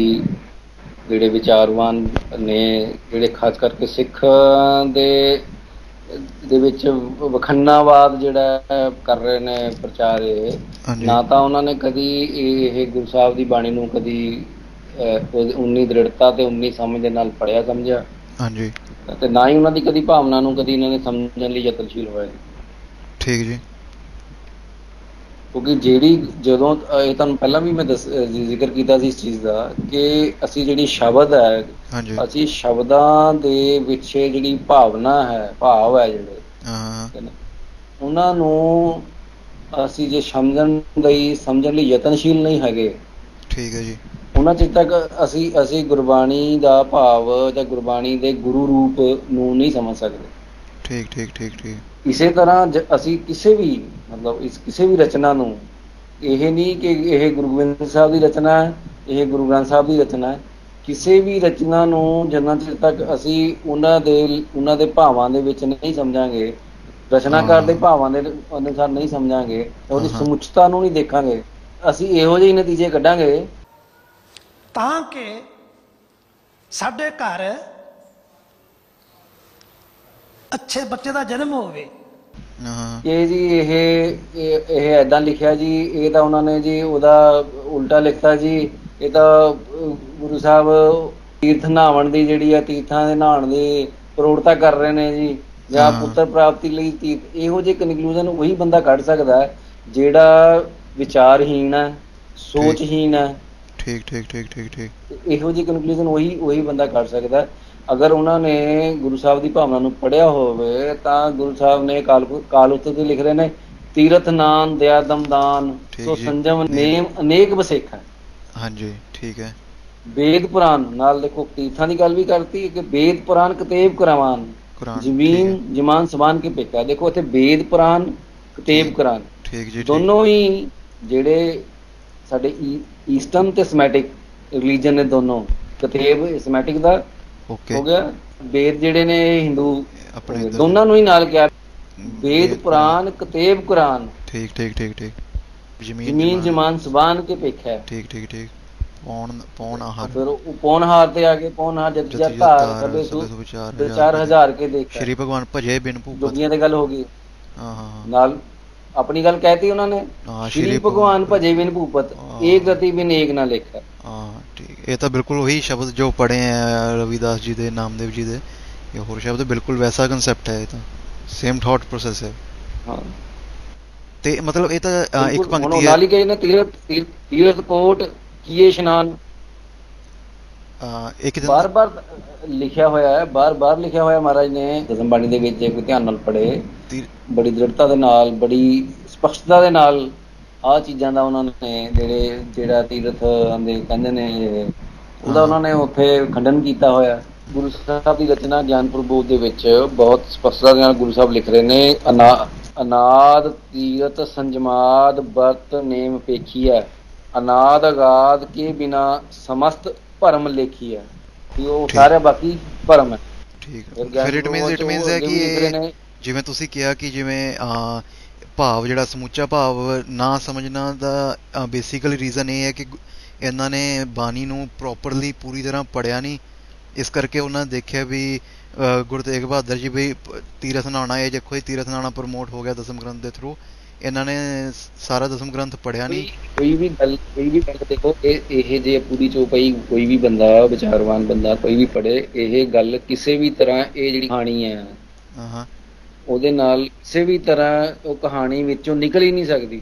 ਜਿਹੜੇ ਵਿਚਾਰਵਾਨ ਨੇ ਜਿਹੜੇ ਖਾਸ ਕਰਕੇ ਸਿੱਖਾਂ ਦੇ ਦੇ ਵਿੱਚ ਵਖੰਨਾਵਾਦ ਜਿਹੜਾ ਕਰ ਰਹੇ ਨੇ ਪ੍ਰਚਾਰ ਇਹ ਨਾ ਤਾਂ ਉਹਨਾਂ ਨੇ ਕਦੀ ਇਹ ਗੁਰੂ ਸਾਹਿਬ ਦੀ ਬਾਣੀ ਨੂੰ ਕਦੀ ਉਨੀ ਦ੍ਰਿੜਤਾ ਤੇ ਉਨੀ ਸਮਝ ਦੇ ਨਾਲ ਪੜਿਆ ਸਮਝਿਆ। ਹਾਂਜੀ। ਤੇ ਨਾ ਹੀ ਉਹਨਾਂ ਦੀ ਕਦੀ ਭਾਵਨਾ ਨੂੰ ਕਦੀ ਇਹਨਾਂ ਨੇ ਸਮਝਣ ਲਈ ਯਤਨਸ਼ੀਲ ਹੋਏ ਠੀਕ ਜੀ। ਕਿਉਂਕਿ ਜਿਹੜੀ ਜਦੋਂ ਇਹ ਤੁਹਾਨੂੰ ਪਹਿਲਾਂ ਵੀ ਮੈਂ ਜ਼ਿਕਰ ਕੀਤਾ ਸੀ ਇਸ ਚੀਜ਼ ਦਾ ਕਿ ਅਸੀਂ ਜਿਹੜੀ ਸ਼ਬਦ ਹੈ ਅਸੀਂ ਸ਼ਬਦਾਂ ਦੇ ਵਿੱਚ ਜਿਹੜੀ ਭਾਵਨਾ ਹੈ ਭਾਵ ਹੈ ਜਿਹੜੇ ਹਾਂ ਉਹਨਾਂ ਨੂੰ ਅਸੀਂ ਜੇ ਸਮਝਣ ਲਈ ਸਮਝਣ ਲਈ ਯਤਨਸ਼ੀਲ ਨਹੀਂ ਹੈਗੇ। ਠੀਕ ਹੈ ਜੀ। ਉਹਨਾਂ ਚਿਰ ਤੱਕ ਅਸੀਂ ਅਸੀਂ ਗੁਰਬਾਣੀ ਦਾ ਭਾਵ ਜਾਂ ਗੁਰਬਾਣੀ ਦੇ ਗੁਰੂ ਰੂਪ ਨੂੰ ਨਹੀਂ ਸਮਝ ਸਕਦੇ। ਠੀਕ ਠੀਕ ਠੀਕ ਠੀਕ। ਇਸੇ ਤਰ੍ਹਾਂ ਜ- ਅਸੀਂ ਕਿਸੇ ਵੀ ਮਤਲਬ ਇਸ ਕਿਸੇ ਵੀ ਰਚਨਾ ਨੂੰ ਇਹ ਨਹੀਂ ਕਿ ਇਹ ਗੁਰੂ ਗੋਬਿੰਦ ਸਾਹਿਬ ਦੀ ਰਚਨਾ ਹੈ ਇਹ ਗੁਰੂ ਗ੍ਰੰਥ ਸਾਹਿਬ ਦੀ ਰਚਨਾ ਹੈ ਕਿਸੇ ਵੀ ਰਚਨਾ ਨੂੰ ਜਿੰਨਾ ਚਿਰ ਤੱਕ ਅਸੀਂ ਉਹਨਾਂ ਦੇ ਉਹਨਾਂ ਦੇ ਭਾਵਾਂ ਦੇ ਵਿੱਚ ਨਹੀਂ ਸਮਝਾਂਗੇ ਰਚਨਾਕਾਰ ਦੇ। ਭਾਵਾਂ ਦੇ ਅਨੁਸਾਰ ਨਹੀਂ ਸਮਝਾਂਗੇ ਉਹਦੀ। ਸਮੁੱਚਤਾ ਨੂੰ ਨਹੀਂ ਦੇਖਾਂਗੇ ਅਸੀਂ ਇਹੋ ਜਿਹੇ ਨਤੀਜੇ ਕੱਢਾਂਗੇ ਤਾਂ ਕਿ ਸਾਡੇ ਘਰ ਅੱਛੇ ਬੱਚੇ ਦਾ ਜਨਮ ਹੋਵੇ। ਇਹ ਜੀ ਇਹ ਇਹ ਇਹ ਐਦਾਂ ਲਿਖਿਆ ਜੀ ਇਹ ਤਾਂ ਉਹਨਾਂ ਨੇ ਜੀ ਉਹਦਾ ਉਲਟਾ ਲਿਖਤਾ ਜੀ। ਇਹ ਤਾਂ ਗੁਰੂ ਸਾਹਿਬ ਤੀਰਥ ਨਹਾਵਣ ਦੀ ਜਿਹੜੀ ਆ ਤੀਰਥਾਂ ਦੇ ਨਹਾਉਣ ਦੀ ਪ੍ਰੋੜਤਾ ਕਰ ਰਹੇ ਨੇ ਜੀ। ਜਾਂ। ਪੁੱਤਰ ਪ੍ਰਾਪਤੀ ਲਈ ਤੀਰਥ ਇਹੋ ਜਿਹੇ ਕਨਕਲੂਜਨ ਉਹੀ ਬੰਦਾ ਕੱਢ ਸਕਦਾ ਹੈ ਜਿਹੜਾ ਵਿਚਾਰਹੀਣ ਹੈ ਸੋਚਹੀਣ ਹੈ। ਠੀਕ ਠੀਕ ਠੀਕ ਠੀਕ ਠੀਕ। ਇਹੋ ਜਿਹੀ ਕਨਕਲੂਜਨ ਉਹੀ ਉਹੀ ਬੰਦਾ ਕੱਢ ਸਕਦਾ। ਅਗਰ ਉਹਨਾਂ ਨੇ ਗੁਰੂ ਸਾਹਿਬ ਦੀ ਭਾਵਨਾ ਨੂੰ ਪੜਿਆ ਹੋਵੇ ਤਾਂ ਗੁਰੂ ਸਾਹਿਬ ਨੇ ਕਾਲ ਕਾਲ ਉੱਤੇ ਤੇ ਲਿਖ ਰਹੇ ਨੇ ਤੀਰਥ ਨਾਨ ਦਇਆ ਦਮਦਾਨ ਸੋ। ਸੰਜਮ ਨੇਮ ਅਨੇਕ ਬਸੇਖਾ ਹਾਂਜੀ ਠੀਕ ਹੈ। ਵੇਦ ਪੁਰਾਨ ਨਾਲ ਦੇਖੋ ਤੀਰਥਾਂ ਦੀ ਗੱਲ ਵੀ ਕਰਤੀ ਕਿ ਵੇਦ ਪੁਰਾਨ ਕਤੇਬ ਕਰਾਵਾਨ। ਜ਼ਮੀਨ ਜਮਾਨ ਸਮਾਨ ਕੇ ਪੇਕਾ ਦੇਖੋ ਇੱਥੇ ਵੇਦ ਪੁਰਾਨ ਕਤੇਬ ਕੁਰਾਨ ਠੀਕ ਜੀ ਦੋਨੋਂ ਹੀ ਜਿਹੜੇ ਸਾਡੇ ਈਸਟਰਨ ਤੇ ਸਮੈਟਿਕ ਰਿਲੀਜਨ ਨੇ ਦੋਨੋਂ। ਕਤੇਬ ਸਮੈਟਿਕ ਦਾ ਓਕੇ ਹੋ ਗਿਆ। ਵੇਦ ਜਿਹੜੇ ਨੇ ਇਹ ਹਿੰਦੂ ਆਪਣੇ ਦੋਨਾਂ ਨੂੰ ਹੀ ਨਾਲ ਕਿਹਾ। ਵੇਦ ਪੁਰਾਨ ਕਤੇਬ ਕੁਰਾਨ। ਠੀਕ ਠੀਕ ਠੀਕ ਠੀਕ। ਜ਼ਮੀਨ ਜ਼ਮੀਨ ਜ਼ਬਾਨ ਕੇ ਪੇਖਾ ਠੀਕ ਠੀਕ ਠੀਕ। ਪੌਣ ਪੌਣ ਆਹਾਰ। ਫਿਰ ਉਹ ਪੌਨਹਾਰ ਤੇ ਆ ਕੇ ਜਤ ਜਤੀ ਜਤ ਜਤ ਧਾਰ ਕਬੇ ਸੂ ਸੂ ਵਿਚਾਰ ਦੋ ਹਜ਼ਾਰ ਚਾਰ ਕੇ ਹਜ਼ਾਰ ਕੇ ਦੇਖਿਆ। ਸ਼੍ਰੀ ਭਗਵਾਨ ਭਜੇ ਬਿਨ ਭੂਪਤ। ਜੋਗੀਆਂ ਦੀ ਗੱਲ ਹੋ ਗਈ। ਹਾਂ ਹਾਂ ਨਾਲ ਆਪਣੀ ਗੱਲ ਕਹਿਤੀ ਉਹਨਾਂ ਨੇ। ਸ਼੍ਰੀ ਭਗਵਾਨ ਭਜੇ। ਬਿਨ ਭੂਪਤ। ਏਕ ਗਤੀ ਬਿਨ ਏਕ ਨਾ ਲੇਖਾ। ਹਾਂ ਠੀਕ। ਇਹ ਤਾਂ ਬਿਲਕੁਲ ਉਹੀ ਸ਼ਬਦ ਜੋ ਪੜ੍ਹੇ ਆ ਰਵਿਦਾਸ ਜੀ ਦੇ ਨਾਮਦੇਵ ਜੀ ਦੇ। ਇਹ ਹੋਰ ਸ਼ਬਦ ਬਿਲਕੁਲ ਵੈਸਾ ਕਨਸੈਪਟ ਹੈ ਇਹ ਤਾਂ। ਸੇਮ ਥਾਟ ਪ੍ਰੋਸੈਸ ਹੈ। ਹਾਂ। ਤੇ ਮਤਲਬ ਇਹ ਤਾਂ ਇੱਕ ਪੰਕਤੀ ਹੈ। ਹੀ ਕਹੇ ਨੇ ਤੀਰਥ ਤੀਰਥ- ਤੀਰਥ ਕੋਟ ਕੀਏ ਇਸ਼ਨਾਨ। ਅ, ਇੱਕ ਦਿਨ ਬਾਰ-ਬਾਰ ਲਿਖਿਆ ਹੋਇਆ ਹੈ ਬਾਰ-ਬਾਰ ਲਿਖਿਆ ਹੋਇਆ ਮਹਾਰਾਜ ਨੇ ਦਸਮ ਬਾਣੀ ਦੇ ਵਿੱਚ ਜੇ ਕੋਈ ਧਿਆਨ ਨਾਲ ਪੜ੍ਹੇ ਤੀ- ਬੜੀ ਦ੍ਰਿੜਤਾ ਦੇ ਨਾਲ ਬੜੀ ਸਪਸ਼ਟਤਾ ਦੇ ਨਾਲ ਆਹ ਚੀਜ਼ਾਂ ਦਾ ਉਹਨਾਂ ਨੇ ਜਿਹੜੇ ਜਿਹੜਾ ਤੀਰਥ ਦੇ ਕਹਿੰਦੇ ਨੇ ਉਹਦਾ ਹਾਂ। ਉਹਨਾਂ ਨੇ ਉੱਥੇ ਖੰਡਨ ਕੀਤਾ ਹੋਇਆ। ਗੁਰੂ ਸਾਹਿਬ ਦੀ ਰਚਨਾ ਗਿਆਨਪੁਰ ਬੋਧ ਦੇ ਵਿੱਚ ਬਹੁਤ ਸਪਸ਼ਟਤਾ ਨਾਲ ਗੁਰੂ ਸਾਹਿਬ ਲਿਖ ਰਹੇ ਨੇ ਅਨਾ- ਅਨਾਦ ਤੀਰਥ ਸੰਜਮਾਦ ਵਰਤ ਨੇਮ ਪੇਖੀਐ ਅਨਾਦ ਅਗਾਦ ਕੇ ਬਿਨਾ ਸਮਸਤ ਭਰਮ ਲੇਖੀ ਹੈ। ਕਿ ਉਹ। ਸਾਰੇ ਬਾਕੀ ਭਰਮ ਹੈ। ਠੀਕ ਫਿਰ ਫਿਰ ਇਟ ਮੀਨਸ ਇਟ ਮੀਨਸ ਹੈ ਕਿ ਜਿਵੇਂ ਤੁਸੀਂ ਕਿਹਾ ਕਿ ਜਿਵੇਂ ਭਾਵ ਜਿਹੜਾ ਸਮੁੱਚਾ ਭਾਵ ਨਾ ਸਮਝਣਾ ਦਾ ਬੇਸਿਕਲੀ ਰੀਜ਼ਨ ਇਹ ਹੈ ਕਿ ਇਹਨਾਂ ਨੇ ਬਾਣੀ ਨੂੰ ਪ੍ਰੋਪਰਲੀ ਪੂਰੀ ਤਰ੍ਹਾਂ ਪੜਿਆ ਨਹੀਂ। ਇਸ ਕਰਕੇ ਉਹਨਾਂ ਨੇ ਦੇਖਿਆ ਵੀ ਗੁਰੂ ਤੇਗ ਬਹਾਦਰ ਜੀ ਵੀ ਤੀਰਥ ਨਾਣਾ ਇਹ ਦੇਖੋ ਇਹ ਤੀਰਥ ਨਾਣਾ ਪ੍ਰਮੋਟ ਹੋ ਗਿਆ ਦਸਮ ਗ੍ਰੰਥ ਦੇ ਥਰੂ ਇਹਨਾਂ ਨੇ ਸਾਰਾ ਦਸਮ ਗ੍ਰੰਥ ਪੜਿਆ ਨਹੀਂ। ਕੋਈ ਵੀ ਗੱਲ ਕੋਈ ਵੀ ਗੱਲ ਦੇਖੋ ਇਹ ਇਹ ਜੇ ਪੂਰੀ ਚੋਪਈ ਕੋਈ ਵੀ ਬੰਦਾ ਵਿਚਾਰਵਾਨ ਬੰਦਾ ਕੋਈ ਵੀ ਪੜੇ ਇਹ ਗੱਲ ਕਿਸੇ ਵੀ ਤਰ੍ਹਾਂ ਇਹ ਜਿਹੜੀ ਕਹਾਣੀ ਹੈ ਹਾਂ ਹਾਂ। ਉਹਦੇ ਨਾਲ ਕਿਸੇ ਵੀ ਤਰ੍ਹਾਂ ਉਹ ਕਹਾਣੀ ਵਿੱਚੋਂ ਨਿਕਲ ਹੀ ਨਹੀਂ ਸਕਦੀ।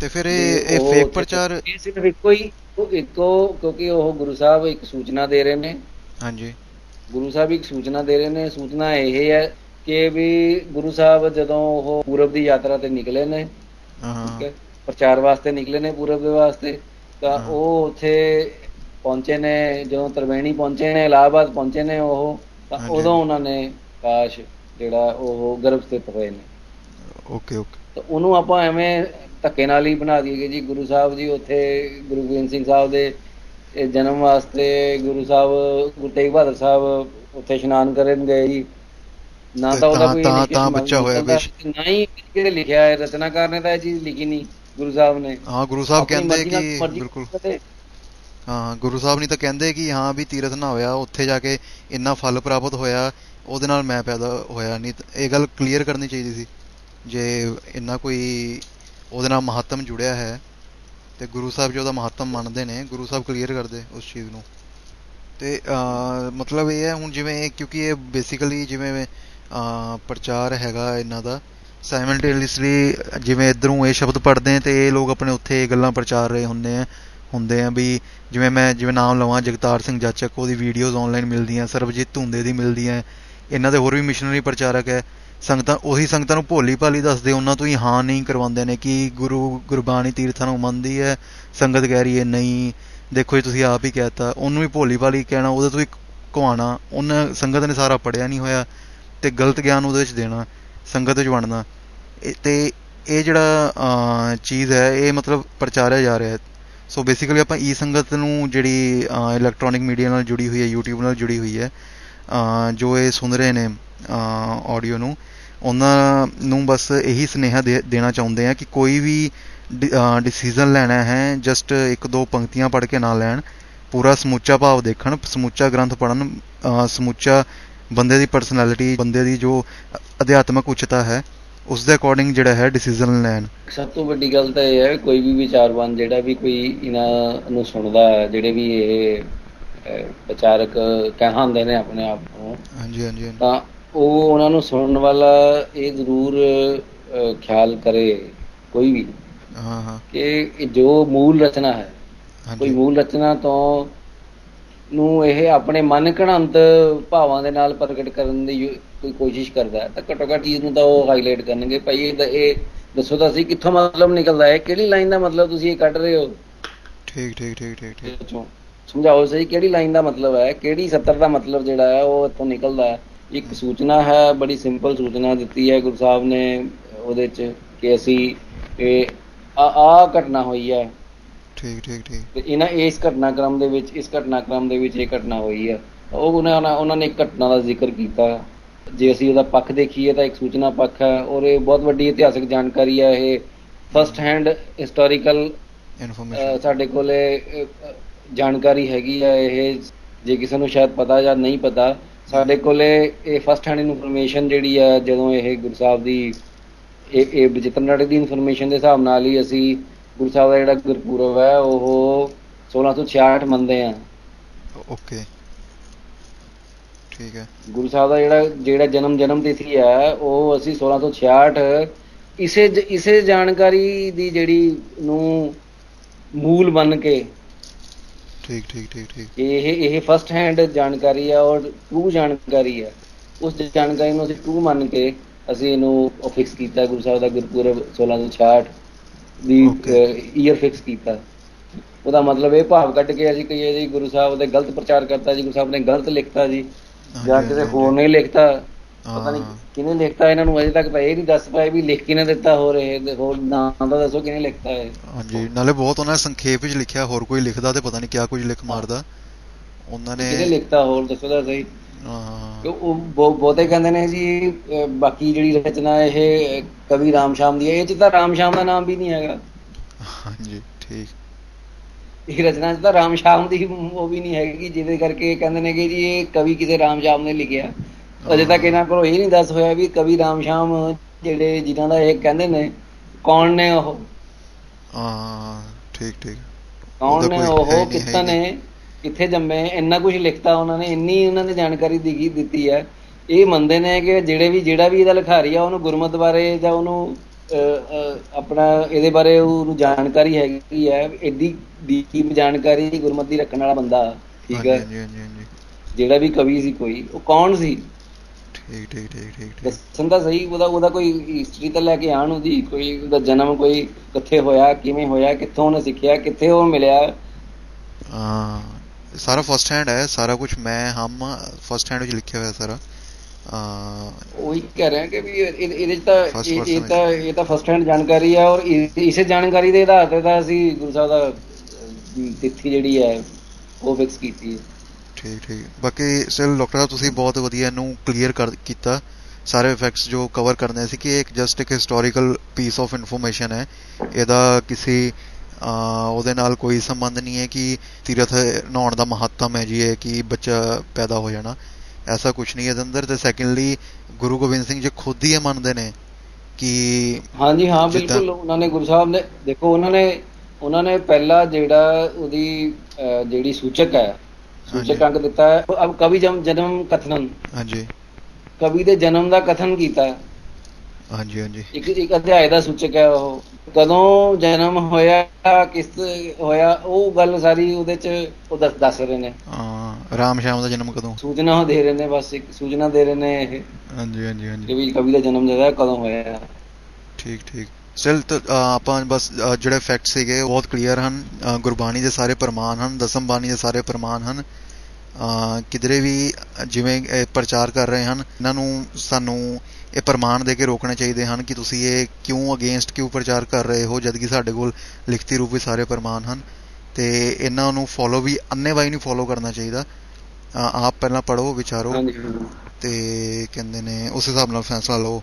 ਤੇ ਫਿਰ ਇਹ ਇਹ ਫੇਕ ਪ੍ਰਚਾਰ ਇਹ ਸਿਰਫ ਇੱਕੋ ਹੀ ਉਹ ਇੱਕੋ ਕਿਉਂਕਿ ਉਹ ਗੁਰੂ ਸਾਹਿਬ ਇੱਕ ਸੂਚਨਾ ਦੇ ਰਹੇ ਨੇ। ਹਾਂਜੀ। ਗੁਰੂ ਸਾਹਿਬ ਇੱਕ ਸੂਚਨਾ ਦੇ ਰਹੇ ਨੇ। ਸੂਚਨਾ ਇਹ ਹੈ ਕਿ ਵੀ ਗੁਰੂ ਸਾਹਿਬ ਜਦੋਂ ਉਹ ਪੂਰਬ ਦੀ ਯਾਤਰਾ ਤੇ ਨਿਕਲੇ ਨੇ ਹਾਂ ਪ੍ਰਚਾਰ ਵਾਸਤੇ ਨਿਕਲੇ ਨੇ ਪੂਰਬ ਦੇ ਵਾਸਤੇ ਤਾਂ। ਉਹ ਉੱਥੇ ਪਹੁੰਚੇ ਨੇ ਜਦੋਂ ਤਰਵੈਣੀ ਪਹੁੰਚੇ ਨੇ ਇਲਾਹਾਬਾਦ ਪਹੁੰਚੇ ਨੇ ਉਹ ਤਾਂ। ਉਦੋਂ ਉਹਨਾਂ ਨੇ ਕਾਸ਼ ਜਿਹੜਾ ਉਹ ਗਰਭ ਸਥਿਤ ਹੋਏ ਨੇ। ਓਕੇ ਓਕੇ ਤਾਂ ਉਹਨੂੰ ਆਪਾਂ ਐਵੇਂ ਧੱਕੇ ਨਾਲ ਹੀ ਬਣਾ ਦਈਏ ਕਿ ਜੀ ਗੁਰੂ ਸਾਹਿਬ ਜੀ ਉੱਥੇ ਗੁਰੂ ਗੋਬਿੰਦ ਸਿੰਘ ਸਾਹਿਬ ਦੇ ਜਨਮ ਵਾਸਤੇ ਗੁਰੂ ਸਾਹਿਬ ਗੁਰੂ ਤੇਗ ਬਹਾਦਰ ਸਾਹਿਬ ਉੱਥੇ ਇਸ਼ਨਾਨ ਕਰਨ ਗਏ ਜੀ। ਨਾ ਤੇ ਉਹਦਾ ਕੋਈ ਤਾਂ- ਤਾਂ ਬੱਚਾ ਹੋਇਆ ਨਿਕਲਦਾ, ਕੁਛ। ਨਾ ਹੀ ਕਿਹੜੇ ਲਿਖਿਆ ਹੈ ਰਚਨਾਕਾਰ ਨੇ ਤਾਂ ਇਹ ਚੀਜ਼ ਲਿਖੀ ਨਹੀਂ ਗੁਰੂ ਸਾਹਿਬ ਨੇ। ਹਾਂ ਗੁਰੂ ਸਾਹਿਬ ਕਹਿੰਦੇ ਕਿ ਬਿਲਕੁਲ। ਹਾਂ ਗੁਰੂ ਸਾਹਿਬ ਨਹੀਂ ਤਾਂ ਕਹਿੰਦੇ ਕਿ ਹਾਂ ਵੀ ਤੀਰਥ ਨਾ ਹੋਇਆ ਉੱਥੇ ਜਾ ਕੇ ਇੰਨਾ ਫਲ ਪ੍ਰਾਪਤ ਹੋਇਆ ਉਹਦੇ ਨਾਲ ਮੈਂ ਪੈਦਾ ਹੋਇਆ ਨਹੀਂ ਇਹ ਗੱਲ ਕਲੀਅਰ ਕਰਨੀ ਚਾਹੀਦੀ ਸੀ। ਜੇ ਇੰਨਾ ਕੋਈ ਉਹਦੇ ਨਾਲ ਮਹੱਤਮ ਜੁੜਿਆ ਹੈ ਤੇ ਗੁਰੂ ਸਾਹਿਬ ਜੀ ਉਹਦਾ ਮਹੱਤਮ ਮੰਨਦੇ ਨੇ, ਗੁਰੂ ਸਾਹਿਬ ਕਲੀਅਰ ਕਰਦੇ ਉਸ ਚੀਜ਼ ਨੂੰ। ਤੇ ਮਤਲਬ ਇਹ ਹੈ ਹੁਣ ਜਿਵੇਂ ਇਹ- ਕਿਉਂਕਿ ਇਹ ਬੇਸਿਕਲੀ ਜਿਵੇਂ ਪ੍ਰਚਾਰ ਹੈਗਾ ਇਹਨਾਂ ਦਾ ਸਾਈਮਲਟੇਨੀਅਸਲੀ ਜਿਵੇਂ ਇਧਰੋਂ ਇਹ ਸ਼ਬਦ ਪੜ੍ਹਦੇ ਆ ਤੇ ਇਹ ਲੋਕ ਆਪਣੇ ਉੱਥੇ ਇਹ ਗੱਲਾਂ ਪ੍ਰਚਾਰ ਰਹੇ ਹੁੰਦੇ ਆ ਹੁੰਦੇ ਆ ਵੀ ਜਿਵੇਂ ਮੈਂ ਜਿਵੇਂ ਨਾਮ ਲਵਾਂ ਜਗਤਾਰ ਸਿੰਘ ਜਾਚਕ, ਉਹਦੀ ਵੀਡੀਓਜ਼ ਆਨਲਾਈਨ ਮਿਲਦੀਆਂ, ਸਰਬਜੀਤ ਧੁੰਦੇ ਦੀ ਮਿਲਦੀਆਂ ਇਹਨਾਂ ਦੇ ਹੋਰ ਵੀ ਮਿਸ਼ਨਰੀ ਪ੍ਰਚਾਰਕ ਹੈ, ਸੰਗਤਾਂ, ਉਹੀ ਸੰਗਤਾਂ ਨੂੰ ਭੋਲੀ ਭਾਲੀ ਦੱਸਦੇ, ਉਹਨਾਂ ਤੋਂ ਹੀ ਹਾਂ ਨਹੀਂ ਕਰਵਾਉਂਦੇ ਨੇ ਕਿ ਗੁਰੂ ਗੁਰਬਾਣੀ ਤੀਰਥਾਂ ਨੂੰ ਮੰਨਦੀ ਹੈ, ਸੰਗਤ ਕਹਿ ਰਹੀ ਹੈ, ਨਹੀਂ, ਦੇਖੋ ਜੀ ਤੁਸੀਂ ਆਪ ਹੀ ਕਹਿਤਾ ਉਹਨੂੰ ਵੀ ਭੋਲੀ ਭਾਲੀ ਕਹਿਣਾ, ਉਹਦੇ ਤੋਂ ਹੀ ਕਵਾਣਾ ਉਹਨਾਂ, ਸੰਗਤ ਨੇ ਸਾਰਾ ਪੜਿਆ ਨਹੀਂ ਹੋਇਆ ਤੇ ਗਲਤ ਗਿਆਨ ਉਹਦੇ ਵਿੱਚ ਦੇਣਾ, ਸੰਗਤ ਵਿੱਚ ਵੰਡਣਾ। ਇਹ- ਤੇ ਇਹ ਜਿਹੜਾ ਚੀਜ਼ ਹੈ, ਇਹ ਮਤਲਬ ਪ੍ਰਚਾਰਿਆ ਜਾ ਰਿਹਾ ਹੈ। ਸੋ ਬੇਸਿਕਲੀ ਆਪਾਂ ਈ ਸੰਗਤ ਨੂੰ ਜਿਹੜੀ ਇਲੈਕਟ੍ਰੋਨਿਕ ਮੀਡੀਆ ਨਾਲ ਜੁੜੀ ਹੋਈ ਹੈ, YouTube ਨਾਲ ਜੁੜੀ ਹੋਈ ਹੈ ਜੋ ਇਹ ਸੁਣ ਰਹੇ ਨੇ ਆਡੀਓ ਨੂੰ, ਉਹਨਾਂ ਨੂੰ ਬਸ ਇਹੀ ਸੁਨੇਹਾ ਦੇਣਾ ਚਾਹੁੰਦੇ ਆ ਕਿ ਕੋਈ ਵੀ ਡਿਸੀਜਨ ਲੈਣਾ ਹੈ ਜਸਟ ਇੱਕ ਦੋ ਪੰਕਤੀਆਂ ਪੜ੍ਹ ਕੇ ਨਾ ਲੈਣ, ਪੂਰਾ ਸਮੁੱਚਾ ਭਾਵ ਦੇਖਣ, ਸਮੁੱਚਾ ਗ੍ਰੰਥ ਪੜ੍ਹਨ ਸਮੁੱਚਾ ਬੰਦੇ ਦੀ ਪਰਸਨੈਲਿਟੀ ਬੰਦੇ ਦੀ ਜੋ ਅਧਿਆਤਮਕ ਉੱਚਤਾ ਹੈ, ਉਸ ਦੇ ਅਕੋਰਡਿੰਗ ਜਿਹੜਾ ਹੈ ਡਿਸੀਜਨ ਲੈਣ। ਸਭ ਤੋਂ ਵੱਡੀ ਗੱਲ ਤਾਂ ਇਹ ਹੈ, ਕੋਈ ਵੀ ਵਿਚਾਰਵਾਨ ਜਿਹੜਾ ਵੀ ਕੋਈ ਇਹਨਾਂ ਨੂੰ ਸੁਣਦਾ ਹੈ, ਜਿਹੜੇ ਵੀ ਇਹ ਪ੍ਰਚਾਰਕ ਕਹਾਂਦੇ ਨੇ ਆਪਣੇ ਆਪ ਨੂੰ। ਹਾਂਜੀ ਹਾਂਜੀ ਤਾਂ ਉਹ ਉਹਨਾਂ ਨੂੰ ਸੁਣਨ ਵਾਲਾ ਇਹ ਜ਼ਰੂਰ ਖਿਆਲ ਕਰੇ ਕੋਈ ਵੀ ਹਾਂ ਹਾਂ। ਕਿ ਜੋ ਮੂਲ ਰਚਨਾ ਹੈ ਕੋਈ ਮੂਲ ਰਚਨਾ ਤੋਂ ਨੂੰ ਇਹ ਆਪਣੇ ਮਨ ਘੜੰਤ ਭਾਵਾਂ ਦੇ ਨਾਲ ਪ੍ਰਗਟ ਕਰਨ ਦੀ ਕੋਈ ਕੋਸ਼ਿਸ਼ ਕਰਦਾ ਤਾਂ ਘੱਟੋ ਘੱਟ ਚੀਜ਼ ਨੂੰ ਤਾਂ ਉਹ ਹਾਈਲਾਈਟ ਕਰਨਗੇ। ਭਾਈ ਇਹ ਇਹ ਦੱਸੋ ਤਾਂ ਸੀ ਕਿੱਥੋਂ ਮਤਲਬ ਨਿਕਲਦਾ ਹੈ ਕਿਹੜੀ ਲਾਈਨ ਦਾ ਮਤਲਬ ਤੁਸੀਂ ਇਹ ਕੱਢ ਰਹੇ ਹੋ? ਠੀਕ ਠੀਕ ਠੀਕ ਠੀਕ ਠੀਕ। ਸਮਝਾਓ ਸਹੀ ਕਿਹੜੀ ਲਾਈਨ ਦਾ ਮਤਲਬ ਹੈ? ਕਿਹੜੀ ਸੱਤਰ ਦਾ ਮਤਲਬ ਜਿਹੜਾ ਹੈ ਉਹ ਇੱਥੋਂ ਨਿਕਲਦਾ ਹੈ? ਇੱਕ ਸੂਚਨਾ ਹੈ ਬੜੀ ਸਿੰਪਲ ਸੂਚਨਾ ਦਿੱਤੀ ਹੈ ਗੁਰੂ ਸਾਹਿਬ ਨੇ ਉਹਦੇ ਚ ਕਿ ਅਸੀਂ ਇਹ ਆ ਆ ਘਟਨਾ ਹੋਈ ਹੈ। ਠੀਕ ਠੀਕ ਠੀਕ। ਤੇ ਇਹਨਾਂ ਇਸ ਘਟਨਾਕ੍ਰਮ ਦੇ ਵਿੱਚ ਇਸ ਘਟਨਾਕ੍ਰਮ ਦੇ ਵਿੱਚ ਇਹ ਘਟਨਾ ਹੋਈ ਹੈ। ਉਹ ਉਹਨਾਂ ਨੇ ਉਹਨਾਂ ਨੇ ਘਟਨਾ ਦਾ ਜ਼ਿਕਰ ਕੀਤਾ। ਜੇ ਅਸੀਂ ਉਹਦਾ ਪੱਖ ਦੇਖੀਏ ਤਾਂ ਇੱਕ ਸੂਚਨਾ ਪੱਖ ਹੈ ਔਰ ਇਹ ਬਹੁਤ ਵੱਡੀ ਇਤਿਹਾਸਕ ਜਾਣਕਾਰੀ ਹੈ। ਇਹ ਫਸਟ ਹੈਂਡ ਹਿਸਟੋਰੀਕਲ ਇਨਫੋਰਮੇਸ਼ਨ ਸਾਡੇ ਕੋਲੇ ਜਾਣਕਾਰੀ ਹੈਗੀ ਹੈ ਇਹ ਜੇ ਕਿਸੇ ਨੂੰ ਸ਼ਾਇਦ ਪਤਾ ਜਾਂ ਨਹੀਂ ਪਤਾ ਸਾਡੇ ਕੋਲੇ ਇਹ ਫਸਟ ਹੈਂਡ ਇਨਫੋਰਮੇਸ਼ਨ ਜਿਹੜੀ ਹੈ ਜਦੋਂ ਇਹ ਗੁਰੂ ਸਾਹਿਬ ਦੀ ਇਹ ਇਹ ਬਚਿੱਤਰ ਨਾਟਕ ਦੀ ਇਨਫੋਰਮੇਸ਼ਨ ਦੇ ਹਿਸਾਬ ਨਾਲ ਹੀ ਅਸੀਂ ਗੁਰੂ ਸਾਹਿਬ ਦਾ ਜਿਹੜਾ ਗੁਰਪੁਰਬ ਹੈ ਉਹ 1666 ਮੰਨਦੇ ਆ ਓਕੇ ਠੀਕ ਹੈ। ਗੁਰੂ ਸਾਹਿਬ ਦਾ ਜਿਹੜਾ ਜਿਹੜਾ ਜਨਮ ਜਨਮ ਤਿਥੀ ਹੈ ਉਹ ਅਸੀਂ 1666 ਇਸੇ ਇਸੇ ਜਾਣਕਾਰੀ ਦੀ ਜਿਹੜੀ ਨੂੰ ਮੂਲ ਮੰਨ ਕੇ ਠੀਕ ਠੀਕ ਠੀਕ ਠੀਕ। ਇਹ ਇਹ ਫਸਟ ਹੈਂਡ ਜਾਣਕਾਰੀ ਹੈ ਔਰ ਟਰੂ ਜਾਣਕਾਰੀ ਹੈ ਉਸ ਜਾਣਕਾਰੀ ਨੂੰ ਅਸੀਂ ਟਰੂ ਮੰਨ ਕੇ ਅਸੀਂ ਇਹਨੂੰ ਫਿਕਸ ਕੀਤਾ ਗੁਰੂ ਸਾਹਿਬ ਦਾ ਗੁਰਪੁਰਬ 1666 ਦੀ. ਈਅਰ ਫਿਕਸ ਕੀਤਾ। ਉਹਦਾ ਮਤਲਬ ਇਹ ਭਾਵ ਕੱਢ ਕੇ ਅਸੀਂ ਕਹੀਏ ਜੀ ਗੁਰੂ ਸਾਹਿਬ ਦੇ ਗਲਤ ਪ੍ਰਚਾਰ ਕਰਤਾ ਜੀ ਗੁਰੂ ਸਾਹਿਬ ਨੇ ਗਲਤ ਲਿਖਤਾ ਜੀ। ਜਾਂ ਕਿਸੇ। ਹੋਰ ਨੇ ਲਿਖਤਾ। ਪਤਾ ਨਹੀਂ। ਕਿਹਨੇ ਲਿਖਤਾ ਇਹਨਾਂ ਨੂੰ ਅਜੇ ਤੱਕ ਤਾਂ ਇਹ ਨਹੀਂ ਦੱਸ ਪਾਏ ਵੀ ਲਿਖ ਕਿਹਨੇ ਦਿੱਤਾ ਹੋਰ ਇਹ ਹੋਰ ਨਾਂ ਤਾਂ ਦੱਸੋ ਕਿਹਨੇ ਲਿਖਤਾ ਹੈ ਹਾਂਜੀ ਨਾਲੇ ਬਹੁਤ ਉਹਨਾਂ ਨੇ ਸੰਖੇਪ ਵਿੱਚ ਲਿਖਿਆ ਹੋਰ ਕੋਈ ਲਿਖਦਾ ਤੇ ਪਤਾ ਨਹੀਂ ਕਿਆ ਕੁਝ ਲਿਖ ਮਾਰਦਾ। ਉਹਨਾਂ ਕਿਹਨੇ ਨੇ ਲਿਖਤਾ ਹੋਰ ਦੱਸੋ ਤਾਂ ਸਹੀ। ਹਾਂ। ਉਹ ਬਹੁ- ਬਹੁਤੇ ਕਹਿੰਦੇ ਨੇ ਜੀ ਬਾਕੀ ਜਿਹੜੀ ਰਚਨਾ ਇਹ ਕਵੀ ਰਾਮ ਸ਼ਾਮ ਦੀ ਹੈ ਇਹ ਚ ਤਾਂ ਰਾਮ ਸ਼ਾਮ ਦਾ ਨਾਮ ਵੀ ਨਹੀਂ ਹੈਗਾ। ਹਾਂਜੀ ਠੀਕ। ਇਹ ਰਚਨਾ ਚ ਤਾਂ ਰਾਮ ਸ਼ਾਮ ਦੀ ਉਹ ਵੀ ਨਹੀਂ ਹੈਗੀ ਜਿਹਦੇ ਕਰਕੇ ਕਹਿੰਦੇ ਨੇ ਕਿ ਜੀ ਇਹ ਕਵੀ ਕਿਸੇ ਰਾਮ ਸ਼ਾਮ ਨੇ ਲਿਖਿਆ। ਅਜੇ ਤੱਕ ਇਹਨਾਂ ਕੋਲ ਇਹ ਨਹੀਂ ਦੱਸ ਹੋਇਆ ਵੀ ਕਵੀ ਰਾਮ ਸ਼ਾਮ ਜਿਹੜੇ ਜਿਨ੍ਹਾਂ ਦਾ ਇਹ ਕਹਿੰਦੇ ਨੇ ਕੌਣ ਨੇ ਉਹ? ਹਾਂ ਠੀਕ ਠੀਕ। ਕੌਣ ਨੇ ਉਹ? ਕਿੱਥੇ। ਨੇ? ਕਿੱਥੇ ਜੰਮੇ? ਇੰਨਾ ਕੁਝ ਲਿਖਤਾ ਉਹਨਾਂ ਨੇ ਇੰਨੀ ਉਹਨਾਂ ਨੇ ਜਾਣਕਾਰੀ ਦਿੱਤੀ ਦਿੱਤੀ ਹੈ। ਇਹ ਮੰਨਦੇ ਨੇ ਕਿ ਜਿਹੜੇ ਵੀ ਜਿਹੜਾ ਵੀ ਇਹਦਾ ਲਿਖਾਰੀ ਆ ਉਹਨੂੰ ਗੁਰਮਤ ਬਾਰੇ ਜਾਂ ਉਹਨੂੰ ਆਪਣਾ ਇਹਦੇ ਬਾਰੇ ਉਹਨੂੰ ਜਾਣਕਾਰੀ ਹੈਗੀ ਹੈ। ਐਡੀ ਡੀਪ ਜਾਣਕਾਰੀ ਗੁਰਮਤ ਦੀ ਰੱਖਣ ਵਾਲਾ ਬੰਦਾ ਠੀਕ ਹੈ। ਜਿਹੜਾ ਵੀ ਕਵੀ ਸੀ ਕੋਈ ਉਹ ਕੌਣ ਸੀ? ਠੀਕ ਠੀਕ ਠੀਕ ਠੀਕ ਠੀਕ। ਦੱਸਣ ਤਾਂ ਸਹੀ। ਉਹਦਾ ਉਹਦਾ ਕੋਈ ਹਿਸਟਰੀ ਤਾਂ ਲੈ ਕੇ ਆਣ ਉਹਦੀ ਕੋਈ ਉਹਦਾ ਜਨਮ ਕੋਈ ਕਿੱਥੇ ਹੋਇਆ ਕਿਵੇਂ ਹੋਇਆ ਕਿੱਥੋਂ ਉਹਨੇ ਸਿੱਖਿਆ ਕਿੱਥੇ ਉਹ ਮਿਲਿਆ? ਹਾਂ ਸਾਰਾ ਫਸਟ ਹੈਂਡ ਹੈ ਸਾਰਾ ਕੁਝ ਮੈਂ ਹਮ ਫਸਟ ਹੈਂਡ ਵਿੱਚ ਲਿਖਿਆ ਹੋਇਆ ਸਾਰਾ। ਉਹੀ ਕਹਿ ਰਿਹਾ ਕਿ ਵੀ ਇਹ- ਇਹਦੇ 'ਚ ਤਾਂ ਇਹ- ਤਾਂ ਇਹ ਤਾਂ ਫਸਟ ਹੈਂਡ ਜਾਣਕਾਰੀ ਆ ਔਰ ਇਸ- ਜਾਣਕਾਰੀ ਦੇ ਆਧਾਰ ਤੇ ਤਾਂ ਅਸੀਂ ਗੁਰੂ ਸਾਹਿਬ ਦਾ ਤਿੱਥੀ ਜਿਹੜੀ ਹੈ ਉਹ ਫਿਕਸ ਕੀਤੀ ਹੈ। ਠੀਕ ਠੀਕ। ਬਾਕੀ ਸਟਿਲ ਡਾਕਟਰ ਸਾਹਿਬ ਤੁਸੀਂ ਬਹੁਤ ਵਧੀਆ ਇਹਨੂੰ ਕਲੀਅਰ ਕਰ ਕੀਤਾ। ਸਾਰੇ ਫੈਕਟਸ ਜੋ ਕਵਰ ਕਰਨੇ ਸੀ ਕਿ ਇਹ ਇੱਕ ਜਸਟ ਇੱਕ ਹਿਸਟੋਰੀਕਲ ਪੀਸ ਆਫ ਇਨਫੋਰਮੇਸ਼ਨ ਹੈ। ਇਹਦਾ ਕਿਸੇ ਉਹਦੇ ਨਾਲ ਕੋਈ ਸੰਬੰਧ ਨਹੀਂ ਹੈ ਕਿ ਤੀਰਥ ਨਹਾਉਣ ਦਾ ਮਹੱਤਵ ਹੈ ਜੀ ਇਹ ਕਿ ਬੱਚਾ ਪੈਦਾ ਹੋ ਜਾਣਾ। ਐਸਾ ਕੁਝ ਨਹੀਂ ਹੈ ਅੰਦਰ। ਤੇ ਸੈਕੰਡਲੀ ਗੁਰੂ ਗੋਬਿੰਦ ਸਿੰਘ ਜੀ ਖੁਦ ਹੀ ਇਹ ਮੰਨਦੇ ਨੇ ਕਿ ਹਾਂਜੀ ਹਾਂ ਬਿਲਕੁਲ। ਉਹਨਾਂ ਨੇ ਗੁਰੂ ਸਾਹਿਬ ਨੇ ਦੇਖੋ ਉਹਨਾਂ ਨੇ ਉਹਨਾਂ ਨੇ ਪਹਿਲਾ ਜਿਹੜਾ ਉਹਦੀ ਜਿਹੜੀ ਸੂਚਕ ਹੈ ਹਾਂਜੀ। ਅੰਕ ਦਿੱਤਾ ਹੈ। ਅਬ ਕਵੀ ਜਮ ਜਨਮ ਕਥਨ। ਹਾਂਜੀ। ਕਵੀ ਦੇ ਜਨਮ ਦਾ ਕਥਨ ਕੀਤਾ ਹੈ। ਹਾਂਜੀ ਹਾਂਜੀ। ਇੱਕ ਇੱਕ ਅਧਿਆਇ ਦਾ ਸੂਚਕ ਹੈ ਉਹ। ਕਦੋਂ ਜਨਮ ਹੋਇਆ ਕਿਸ ਹੋਇਆ ਉਹ ਗੱਲ ਸਾਰੀ ਉਹਦੇ ਚ ਉਹ ਦੱਸ ਦੱਸ ਰਹੇ ਨੇ। ਅਹ, ਰਾਮ ਸ਼ਾਮ ਦਾ ਜਨਮ ਕਦੋਂ? ਸੂਚਨਾ ਦੇ ਰਹੇ ਨੇ ਬਸ ਇੱਕ ਸੂਚਨਾ ਦੇ ਰਹੇ ਨੇ ਇਹ। ਹਾਂਜੀ ਹਾਂਜੀ ਹਾਂਜੀ। ਕਿ ਵੀ ਕਵੀ ਦਾ ਜਨਮ ਜਿਹੜਾ ਹੈ ਕਦੋਂ ਹੋਇਆ ਠੀਕ ਠੀਕ। ਸਟਿਲ ਆਪਾਂ ਬਸ ਜਿਹੜੇ ਫੈਕਟ ਸੀਗੇ ਬਹੁਤ ਕਲੀਅਰ ਹਨ। ਗੁਰਬਾਣੀ ਦੇ ਸਾਰੇ ਪ੍ਰਮਾਣ ਹਨ ਦਸਮ ਬਾਣੀ ਦੇ ਸਾਰੇ ਪ੍ਰਮਾਣ ਹਨ। ਕਿਧਰੇ ਵੀ ਜਿਵੇਂ ਪ੍ਰਚਾਰ ਕਰ ਰਹੇ ਹਨ ਇਹਨਾਂ ਨੂੰ ਸਾਨੂੰ ਇਹ ਪ੍ਰਮਾਣ ਦੇ ਕੇ ਰੋਕਣੇ ਚਾਹੀਦੇ ਹਨ ਕਿ ਤੁਸੀਂ ਇਹ ਕਿਉਂ ਅਗੇਂਸਟ ਕਿਉਂ ਪ੍ਰਚਾਰ ਕਰ ਰਹੇ ਹੋ ਜਦਕਿ ਸਾਡੇ ਕੋਲ ਲਿਖਤੀ ਰੂਪ ਵਿੱਚ ਸਾਰੇ ਪ੍ਰਮਾਣ ਹਨ। ਤੇ ਇਹਨਾਂ ਨੂੰ ਫੋਲੋ ਵੀ ਅੰਨੇਵਾਹੀ ਨਹੀਂ ਫੋਲੋ ਕਰਨਾ ਚਾਹੀਦਾ। ਆਪ ਪਹਿਲਾਂ ਪੜੋ ਵਿਚਾਰੋ। ਤੇ ਕਹਿੰਦੇ ਨੇ ਉਸ ਹਿਸਾਬ ਨਾਲ ਫੈਸਲਾ ਲਓ।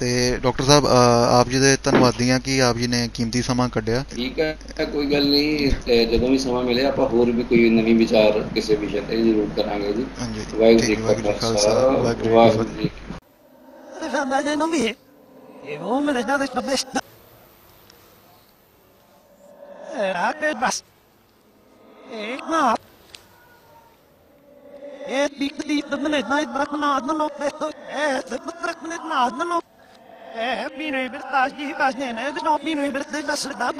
ਤੇ ਡਾਕਟਰ ਸਾਹਿਬ ਆਪ ਜੀ ਦੇ ਧੰਨਵਾਦੀ ਹਾਂ ਕਿ ਆਪ ਜੀ ਨੇ ਕੀਮਤੀ ਸਮਾਂ ਕੱਢਿਆ ਠੀਕ ਹੈ ਕੋਈ ਗੱਲ ਨਹੀਂ ਜਦੋਂ ਵੀ ਸਮਾਂ ਮਿਲੇ ਆਪਾਂ ਹੋਰ ਵੀ ਕੋਈ ਨਵੀਂ ਵਿਚਾਰ ਕਿਸੇ ਵਿਸ਼ੇ ਤੇ ਜ਼ਰੂਰ ਕਰਾਂਗੇ ਜੀ ਹਾਂਜੀ ਵਾਹਿਗੁਰੂ ਜੀ ਕਾ ਖਾਲਸਾ ਵਾਹਿਗੁਰੂ ਜੀ ਕੀ ਫਤਿਹ। ਜੀ ਕੀ ਫਤਿਹ। Efendim non vi. E come le date sta besta. Era che bas. E ma. E big di É, minha liberdade, mas nem é eles não minha liberdade é da cidade,